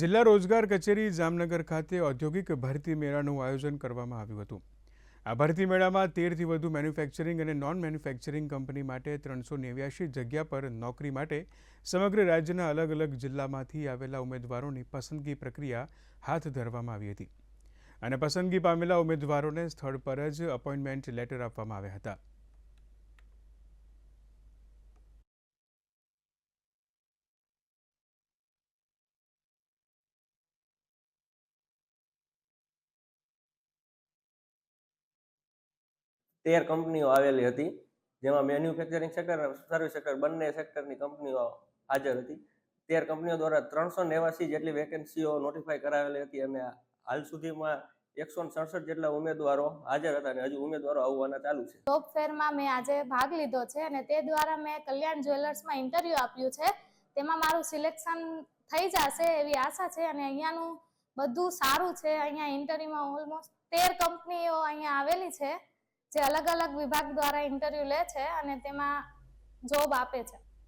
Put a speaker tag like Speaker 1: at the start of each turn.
Speaker 1: જિલ્લા રોજગાર કચેરી જામનગર ખાતે ઔદ્યોગિક ભરતી મેળાનું આયોજન કરવામાં આવ્યું હતું. આ ભરતી મેળામાં તેરથી વધુ મેન્યુફેક્ચરિંગ અને નોન મેન્યુફેક્ચરિંગ કંપની માટે ત્રણસો નેવ્યાશી જગ્યા પર નોકરી માટે સમગ્ર રાજ્યના અલગ અલગ જિલ્લામાંથી આવેલા ઉમેદવારોની પસંદગી પ્રક્રિયા હાથ ધરવામાં આવી હતી. અને પસંદગી પામેલા ઉમેદવારોને સ્થળ પર જ અપોઇન્ટમેન્ટ લેટર આપવામાં આવ્યા હતા.
Speaker 2: તેર કંપનીઓ આવેલી હતી, જેમાં મેન્યુફેક્ચરિંગ સેક્ટર અને સર્વિસ સેક્ટર બંને સેક્ટરની કંપનીઓ હાજર હતી. તેર કંપનીઓ દ્વારા ત્રણસો નેવાસી જેટલી વેકેન્સીઓ નોટિફાઈ કરાવેલી હતી અને હાલ સુધીમાં એકસો સડસઠ જેટલા ઉમેદવારો હાજર હતા અને હજુ ઉમેદવારો આવવાના ચાલુ છે.
Speaker 3: જોબ ફેરમાં મેં આજે ભાગ લીધો છે અને તે દ્વારા મેં કલ્યાણ જ્વેલર્સમાં ઇન્ટરવ્યૂ આપ્યું છે. તેમાં મારું સિલેક્શન થઈ જશે એવી આશા છે અને અહીંયાનું બધું સારું છે. અહીંયા ઇન્ટરવ્યુમાં ઓલમોસ્ટ તેર કંપનીઓ અહીંયા આવેલી છે. જે અલગ અલગ વિભાગ દ્વારા ઇન્ટરવ્યૂ લે છે અને તેમાં જોબ આપે છે.